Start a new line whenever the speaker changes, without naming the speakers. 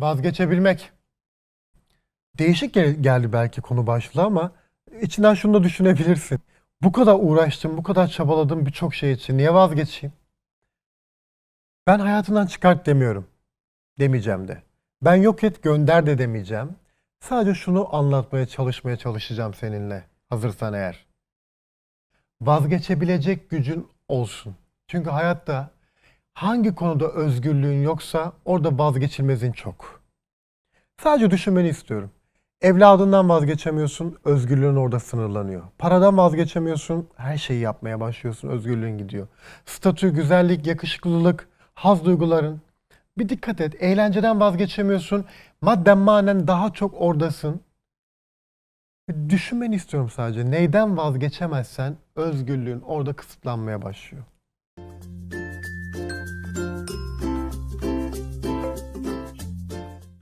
Vazgeçebilmek. Değişik gel- geldi belki konu başlığı ama içinden şunu da düşünebilirsin. Bu kadar uğraştım, bu kadar çabaladım birçok şey için. Niye vazgeçeyim? Ben hayatından çıkart demiyorum. Demeyeceğim de. Ben yok et gönder de demeyeceğim. Sadece şunu anlatmaya çalışmaya çalışacağım seninle. Hazırsan eğer. Vazgeçebilecek gücün olsun. Çünkü hayatta hangi konuda özgürlüğün yoksa orada vazgeçilmezin çok. Sadece düşünmeni istiyorum. Evladından vazgeçemiyorsun, özgürlüğün orada sınırlanıyor. Paradan vazgeçemiyorsun, her şeyi yapmaya başlıyorsun, özgürlüğün gidiyor. Statü, güzellik, yakışıklılık, haz duyguların. Bir dikkat et, eğlenceden vazgeçemiyorsun, madden manen daha çok oradasın. Düşünmeni istiyorum sadece. Neyden vazgeçemezsen özgürlüğün orada kısıtlanmaya başlıyor.